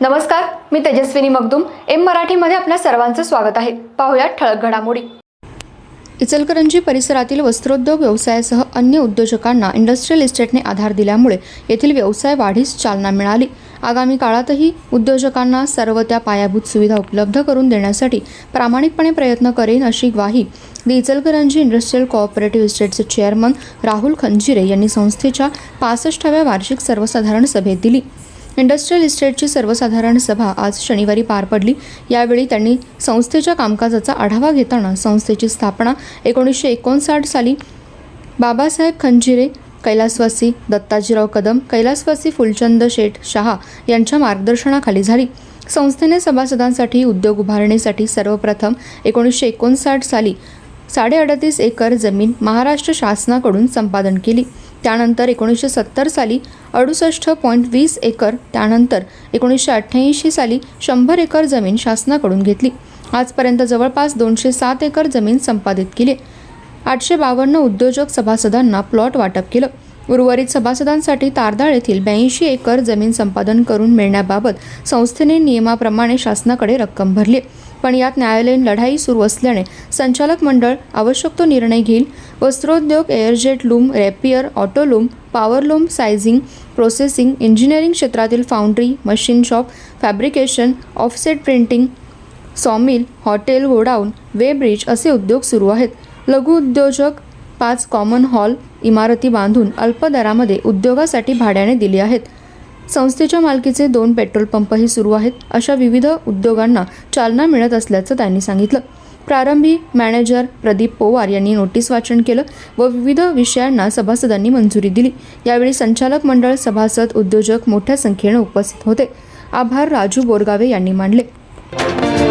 नमस्कार मी तेजस्विनी मगदुम. एम मराठीमध्ये आपल्या सर्वांचं स्वागत आहे. पाहुयात ठळक घडामोडी. इचलकरंजी परिसरातील वस्त्रोद्योग व्यवसायासह अन्य उद्योजकांना इंडस्ट्रियल इस्टेटने आधार दिल्यामुळे येथील व्यवसाय वाढीस चालना मिळाली. आगामी काळातही उद्योजकांना सर्व त्या पायाभूत सुविधा उपलब्ध करून देण्यासाठी प्रामाणिकपणे प्रयत्न करेन अशी ग्वाही दी इचलकरंजी इंडस्ट्रियल कोऑपरेटिव्ह इस्टेटचे चेअरमन राहुल खंजिरे यांनी संस्थेच्या पासष्टाव्या वार्षिक सर्वसाधारण सभेत दिली. इंडस्ट्रियल इस्टेटची सर्वसाधारण सभा आज शनिवारी पार पडली. यावेळी त्यांनी संस्थेच्या कामकाजाचा आढावा घेताना संस्थेची स्थापना एकोणीसशे एकोणसाठ साली बाबासाहेब खंजिरे कैलासवासी दत्ताजीराव कदम कैलासवासी फुलचंद शेठ शहा यांच्या मार्गदर्शनाखाली झाली. संस्थेने सभासदांसाठी उद्योग उभारणीसाठी सर्वप्रथम एकोणीसशे एकोणसाठ साली साडेअडतीस एकर जमीन महाराष्ट्र शासनाकडून संपादन केली. त्यानंतर एकोणीसशे सत्तर साली अडुसष्ट पॉईंट वीस एकर त्यानंतर एकोणीसशे अठ्ठ्याऐंशी साली शंभर एकर जमीन शासनाकडून घेतली. आजपर्यंत जवळपास दोनशे सात एकर जमीन संपादित केली. आठशे बावन्न उद्योजक सभासदांना प्लॉट वाटप केलं. उर्वरित सभासदांसाठी तारदाळ येथील ब्याऐंशी एकर जमीन संपादन करून मिळण्याबाबत संस्थेने नियमाप्रमाणे शासनाकडे रक्कम भरली. पण यात न्यायालयीन लढाई सुरू असल्याने संचालक मंडळ आवश्यक तो निर्णय घेईल. वस्त्रोद्योग air jet loom rapier auto loom powerloom sizing processing engineering क्षेत्रातील foundry machine shop fabrication offset printing sawmill hotel godown weighbridge असे उद्योग सुरू आहेत. लघु उद्योजक पाच कॉमन हॉल इमारती बांधून अल्प दरामध्ये उद्योगासाठी भाड्याने दिली आहेत. संस्थेच्या मालकीचे दोन पेट्रोल पंपही सुरू आहेत अशा विविध उद्योगांना चालना मिळत असल्याचं त्यांनी सांगितलं. प्रारंभी मॅनेजर प्रदीप पोवार यांनी नोटीस वाचन केलं व विविध विषयांना सभासदांनी मंजुरी दिली. यावेळी संचालक मंडळ सभासद उद्योजक मोठ्या संख्येनं उपस्थित होते. आभार राजू बोरगावे यांनी मानले.